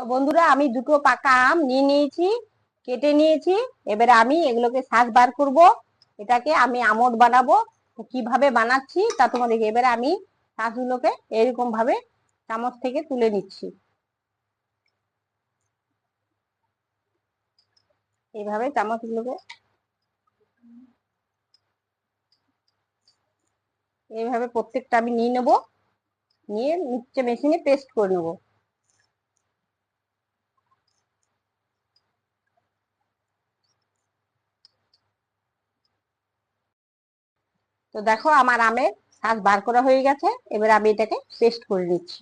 তো বন্ধুরা, আমি দুটো পাকা আম নিয়ে নিয়েছি, কেটে নিয়েছি। এবারে আমি এগুলোকে শ্বাস বার করব। এটাকে আমি আমট বানাবো। কীভাবে বানাচ্ছি তা তোমাদেরকে এবারে আমি শ্বাসগুলোকে এরকম ভাবে চামচ থেকে তুলে নিচ্ছি। এইভাবে চামচগুলোকে এইভাবে প্রত্যেকটা আমি নিয়ে নেব। নিয়ে নিচে মেশিনে পেস্ট করে নেব। তো দেখো আমার আমের শ্বাস বার করা হয়ে গেছে। এবার আমি এটাকে পেস্ট করে নিচ্ছি।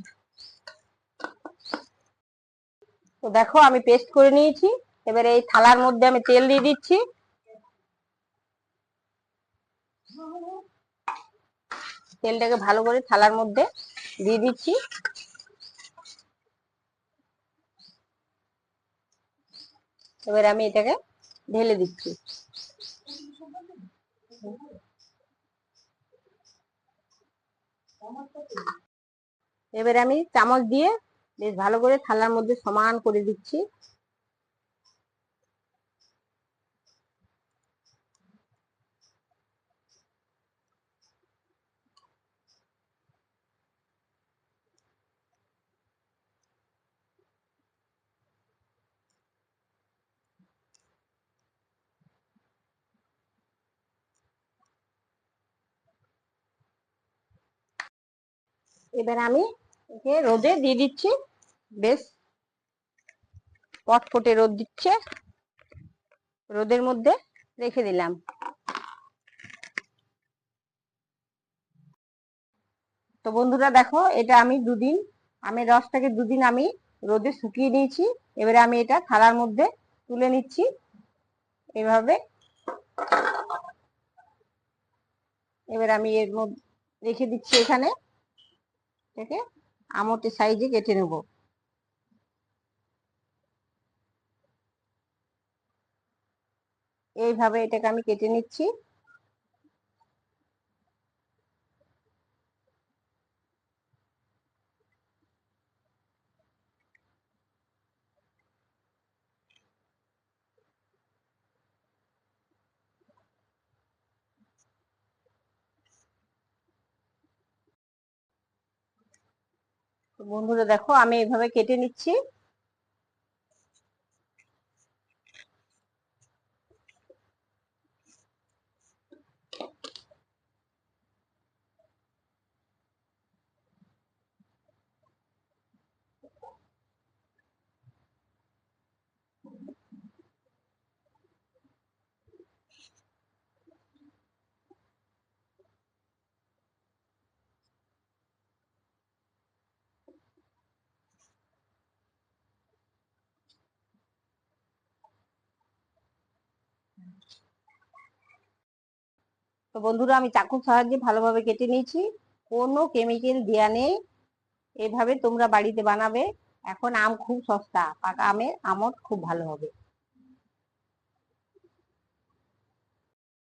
তো দেখো আমি পেস্ট করে নিয়েছি। এবারে এই থালার মধ্যে আমি তেল দিয়ে দিচ্ছি। তেলটাকে ভালো করে থালার মধ্যে দিয়ে দিচ্ছি। এবার আমি এটাকে ঢেলে দিচ্ছি। এবারে আমি চামচ দিয়ে বেশ ভালো করে থালার মধ্যে সমান করে দিচ্ছি। এবার আমি একে রোদে দিয়ে দিচ্ছি। বেশ পটফটে রোদ দিচ্ছে। রোদের মধ্যে রেখে দিলাম। তো বন্ধুরা দেখো, এটা আমি দুদিন, আমের রসটাকে দুদিন আমি রোদে শুকিয়ে নিয়েছি। এবারে আমি এটা থালার মধ্যে তুলে নিচ্ছি। এভাবে। এবার আমি এর মধ্যে রেখে দিচ্ছি এখানে। এটাকে আমতি সাইজে কেটে নেব। এইভাবে এটাকে আমি কেটে নিচ্ছি। বন্ধুরা দেখো আমি এভাবে কেটে নিচ্ছি। তো বন্ধুরা, আমি চাকুর সাহায্যে ভালোভাবে কেটে নিয়েছি। কোনো কেমিক্যাল দেওয়া নেই। এভাবে তোমরা বাড়িতে বানাবে। এখন আম খুব সস্তা। পাকা আমের আমট খুব ভালো হবে।